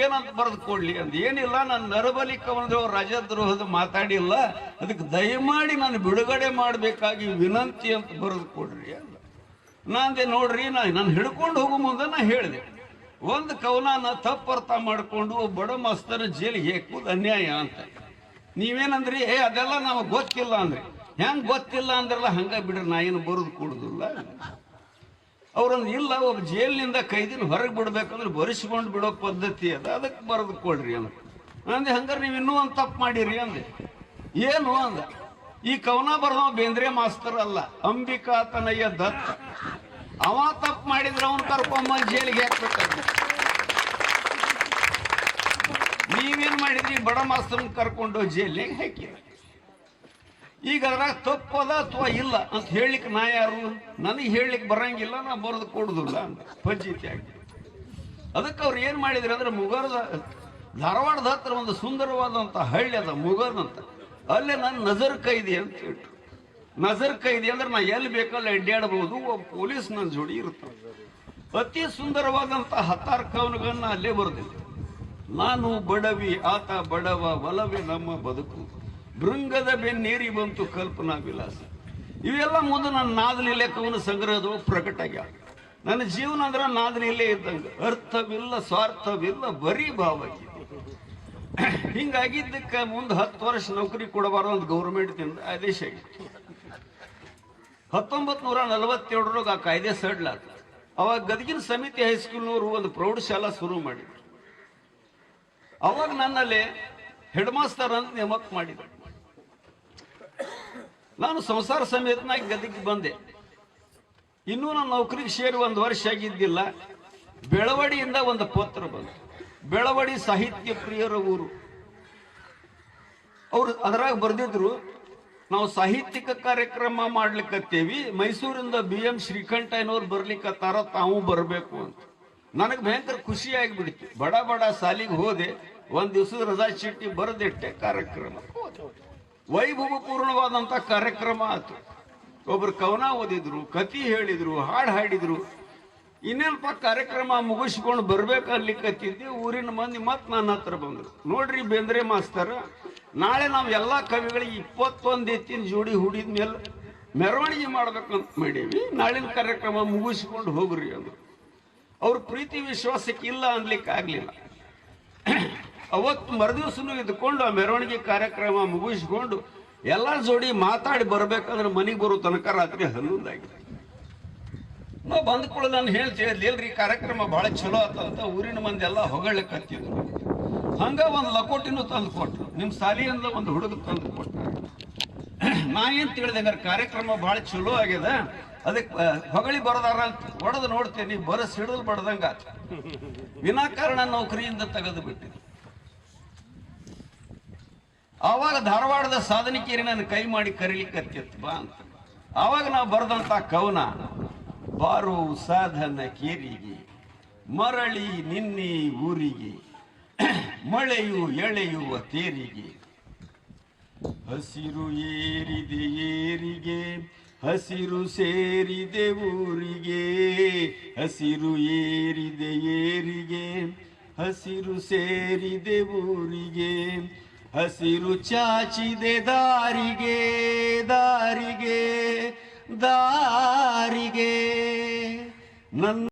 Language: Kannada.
ಏನಂತ ಬರೆದು ಕೊಡ್ಲಿ ಅಂತ ಏನಿಲ್ಲ, ನಾನು ನರಬಲಿ ಕವನದ ರಾಜದ್ರೋಹದ ಮಾತಾಡಿಲ್ಲ. ಅದಕ್ಕೆ ದಯಮಾಡಿ ನಾನು ಬಿಡುಗಡೆ ಮಾಡಬೇಕಾಗಿ ವಿನಂತಿ ಅಂತ ಬರೆದು ಕೊಡ್ರಿ ಅಲ್ಲ ನಾಂದೆ ನೋಡ್ರಿ, ನಾ ನಾನು ಹಿಡ್ಕೊಂಡು ಹೋಗೋ ಮುಂದೆ ನಾ ಹೇಳಿದೆ. ಒಂದು ಕವನ ತಪ್ಪರ್ಥ ಮಾಡಿಕೊಂಡು ಬಡ ಮಸ್ತರ ಜೈಲಿಗೆ ಹೇಕುದು ಅನ್ಯಾಯ ಅಂತ. ನೀವೇನಂದ್ರಿ, ಏ ಅದೆಲ್ಲ ನಮಗೆ ಗೊತ್ತಿಲ್ಲ ಅಂದ್ರಿ. ಹೆಂಗ್ ಗೊತ್ತಿಲ್ಲ ಅಂದ್ರಲ್ಲ ಹಂಗೆ ಬಿಡ್ರಿ, ನಾ ಏನು ಬರೆದು ಕೊಡುದಿಲ್ಲ. ಅವ್ರಂದ್ ಇಲ್ಲ ಒಬ್ಬ ಜೈಲಿನಿಂದ ಕೈದಿನ ಹೊರಗೆ ಬಿಡ್ಬೇಕಂದ್ರೆ ಬರಿಸ್ಕೊಂಡು ಬಿಡೋ ಪದ್ಧತಿ ಅದ. ಅದಕ್ಕೆ ಬರೆದು ಕೊಡ್ರಿ ಅಂತ ಅಂದೆ, ಹಂಗಾರೆ ನೀವು ಇನ್ನೂ ಒಂದು ತಪ್ಪು ಮಾಡಿರಿ ಅಂದೆ. ಏನು ಅಂದ? ಈ ಕವನ ಬರೆದವ ಬೇಂದ್ರೆ ಮಾಸ್ತರ್ ಅಲ್ಲ ಅಂಬಿಕಾ ತನಯ್ಯ ದತ್ತ. ಅವ ತಪ್ಪು ಮಾಡಿದ್ರೆ ಅವನ್ ಕರ್ಕೊಂಬ ಜೈಲಿಗೆ ಹಾಕ್ಬೇಕಂತ. ನೀವೇನ್ ಮಾಡಿದ್ರಿ? ಬಡ ಮಾಸ್ತರ್ನ ಕರ್ಕೊಂಡು ಜೈಲಿಗೆ ಹಾಕಿರಿ. ಈಗ ಅದ್ರಾಗ ತಪ್ಪದ ಅಥವಾ ಇಲ್ಲ ಅಂತ ಹೇಳಲಿಕ್ಕೆ ನಾ ಯಾರು? ನನಗೆ ಹೇಳಲಿಕ್ಕೆ ಬರಂಗಿಲ್ಲ, ನಾ ಬರೆದು ಕೊಡುದಿಲ್ಲ ಅಂತ ಪಂಚಾಯಿತಿ ಆಗಿ ಅದಕ್ಕೆ ಅವ್ರು ಏನು ಮಾಡಿದ್ರು ಅಂದ್ರೆ ಮುಗರ್ದ ಧಾರವಾಡದ ಹತ್ರ ಒಂದು ಸುಂದರವಾದಂಥ ಹಳ್ಳಿ ಅದ ಮುಗರ್ದ ಅಂತ ಅಲ್ಲೇ ನಾನು ನಜರ್ ಕೈದಿ ಅಂತ ಹೇಳಿ ನಜರ್ ಕೈದಿ ಅಂದ್ರೆ ನಾ ಎಲ್ಲಿ ಬೇಕಲ್ಲಿ ಅಡ್ಡಾಡಬಹುದು ಒಬ್ಬ ಪೊಲೀಸ್ ನನ್ನ ಜೋಡಿ ಇರ್ತಾನೆ. ಅತಿ ಸುಂದರವಾದಂಥ ಹತ್ತಾರು ಕವನಗಳನ್ನ ಅಲ್ಲೇ ಬರೆದಿದ್ದೆ ನಾನು ಬಡವಿ, ಆತ ಬಡವ, ಒಲವೇ ನಮ್ಮ ಬದುಕು. ಭೃಂಗದ ಬೆನ್ನೇರಿ ಬಂತು ಕಲ್ಪನಾ ವಿಲಾಸ. ಇವೆಲ್ಲ ಮುಂದೆ ನನ್ನ ನಾದಲಿ ಲೆಕ್ಕವನ್ನು ಸಂಗ್ರಹದ ಪ್ರಕಟ ಆಗ್ಯಾವ. ನನ್ನ ಜೀವನ ಅಂದ್ರೆ ನಾದಲಿಲೆ ಇದ್ದಂಗೆ. ಅರ್ಥವಿಲ್ಲ, ಸ್ವಾರ್ಥವಿಲ್ಲ, ಬರೀ ಭಾವ ಹಿಂಗಾಗಿದ್ದಕ್ಕೆ ಮುಂದೆ ಹತ್ತು ವರ್ಷ ನೌಕರಿ ಕೊಡಬಾರ್ದು ಅಂತ ಗೌರ್ಮೆಂಟ್ದಿಂದ ಆದೇಶ ಆಗಿತ್ತು. ಹತ್ತೊಂಬತ್ ನೂರ ನಲವತ್ತೇಳರೊಳಗೆ ಆ ಕಾಯ್ದೆ ಸಡ್ಲಾತ. ಅವಾಗ ಗದಗಿನ ಸಮಿತಿ ಹೈಸ್ಕೂಲ್ನವರು ಒಂದು ಪ್ರೌಢಶಾಲಾ ಶುರು ಮಾಡಿದ್ರು. ಅವಾಗ ನನ್ನಲ್ಲಿ ಹೆಡ್ ಮಾಸ್ತರ್ ಅಂತ ನೇಮಕ ಮಾಡಿದ್ರು. ನಾನು ಸಂಸಾರ ಸಮೇತನಾಗಿ ಗದಗಿಗೆ ಬಂದೆ. ಇನ್ನೂ ನನ್ನ ನೌಕರಿಗೆ ಸೇರಿ ಒಂದು ವರ್ಷ ಆಗಿದ್ದಿಲ್ಲ. ಬೆಳವಡಿಯಿಂದ ಒಂದು ಪತ್ರ ಬಂತು. ಬೆಳವಡಿ ಸಾಹಿತ್ಯ ಪ್ರಿಯರ ಊರು. ಅವರು ಅದರಾಗ ಬರೆದಿದ್ರು, ನಾವು ಸಾಹಿತ್ಯಿಕ ಕಾರ್ಯಕ್ರಮ ಮಾಡ್ಲಿಕ್ಕತ್ತೇವಿ ಮೈಸೂರಿಂದ ಬಿ ಎಂ ಶ್ರೀಕಂಠಯ್ಯನವ್ರು ಬರ್ಲಿಕ್ಕತ್ತಾರ ತಾವು ಬರಬೇಕು ಅಂತ. ನನಗೆ ಭಯಂಕರ ಖುಷಿ ಆಗಿಬಿಡ್ತು. ಬಡ ಬಡ ಸಾಲಿಗೆ ಹೋದೆ, ಒಂದು ದಿವಸದ ರಜಾ ಚೀಟಿ ಬರೆದಿಟ್ಟೆ ಕಾರ್ಯಕ್ರಮ. ವೈಭವಪೂರ್ಣವಾದಂತ ಕಾರ್ಯಕ್ರಮ ಆಯಿತು ಒಬ್ರು ಕವನ ಓದಿದ್ರು ಕತಿ ಹೇಳಿದರು, ಹಾಡು ಹಾಡಿದರು. ಇನ್ನೇನಪ್ಪ ಕಾರ್ಯಕ್ರಮ ಮುಗಿಸ್ಕೊಂಡು ಬರ್ಬೇಕು ಕತ್ತಿದ್ದೆ, ಊರಿನ ಮಂದಿ ಮತ್ತೆ ನನ್ನ ಹತ್ರ ಬಂದರು. ನೋಡ್ರಿ ಬೇಂದ್ರೆ ಮಾಸ್ತರ, ನಾಳೆ ನಾವು ಎಲ್ಲಾ ಕವಿಗಳಿಗೆ ಇಪ್ಪತ್ತೊಂದು ಎತ್ತಿನ ಜೋಡಿ ಹುಡಿದ ಮೇಲೆ ಮೆರವಣಿಗೆ ಮಾಡ್ಬೇಕಂತ ಮಾಡೀವಿ. ನಾಳಿನ ಕಾರ್ಯಕ್ರಮ ಮುಗಿಸ್ಕೊಂಡು ಹೋಗ್ರಿ ಅಂದರು. ಅವ್ರ ಪ್ರೀತಿ ವಿಶ್ವಾಸಕ್ಕೆ ಇಲ್ಲ ಅನ್ಲಿಕ್ಕೆ ಆಗ್ಲಿಲ್ಲ ಅವತ್ತು ಮರುದಿವ್ಸನು ಇದ್ಕೊಂಡು ಆ ಮೆರವಣಿಗೆ ಕಾರ್ಯಕ್ರಮ ಮುಗಿಸ್ಕೊಂಡು ಎಲ್ಲ ಜೋಡಿ ಮಾತಾಡಿ ಬರ್ಬೇಕಂದ್ರೆ ಮನೆಗೆ ಬರೋ ತನಕ ರಾತ್ರಿ ಹನ್ನೊಂದಾಗಿದೆ ನಾವು ಬಂದ ಕೂಡ ನಾನು ಹೇಳ್ತೀವಿ ರೀ ಕಾರ್ಯಕ್ರಮ ಬಹಳ ಚಲೋ ಆತಂತ ಊರಿನ ಮಂದಿ ಎಲ್ಲ ಹೊಗಳಕ್ಕತ್ತಿದ್ರು ಹಂಗ ಒಂದು ಲಕೋಟಿನೂ ತಂದು ಕೊಟ್ರು. ನಿಮ್ಮ ಸಾಲಿಯಿಂದ ಒಂದು ಹುಡುಗ ತಂದು ಕೊಟ್ಟ ನಾ ಏನ್ ತಿಳಿದೆ ಹಂಗಾರೆ ಕಾರ್ಯಕ್ರಮ ಬಹಳ ಚಲೋ ಆಗ್ಯದ? ಅದಕ್ಕೆ ಹೊಗಳಿ ಬರದಾರ ಅಂತ ಹೊಡೆದು ನೋಡ್ತೇನೆ, ಬರಸ್ ಹಿಡಿದು ಬಡ್ದಂಗ. ವಿನಾಕಾರಣ ನೌಕರಿಯಿಂದ ತೆಗೆದು ಬಿಟ್ಟಿದೆ ಆವಾಗ ಧಾರವಾಡದ ಸಾಧನಿಕೇರಿ ನನ್ನ ಕೈ ಮಾಡಿ ಕರೀಲಿಕ್ಕತ್ತಿತ್ತು ಬಾ ಅಂತ. ಆವಾಗ ನಾವು ಬರೆದಂತ ಕವನ, ಬಾರು ಸಾಧನ ಕೇರಿಗೆ, ಮರಳಿ ನಿನ್ನಿ ಊರಿಗೆ, ಮಳೆಯು ಎಳೆಯುವ ತೇರಿಗೆ. ಹಸಿರು ಏರಿದೆ ಏರಿಗೆ, ಹಸಿರು ಸೇರಿದೆ ಊರಿಗೆ. ಹಸಿರು ಏರಿದೆ ಏರಿಗೆ, ಹಸಿರು ಸೇರಿದೆ ಊರಿಗೆ. ಹಸಿರು ಚಾಚಿದೆ ದಾರಿಗೆ ದಾರಿಗೆ ದಾರಿಗೆ. ನನ್ನ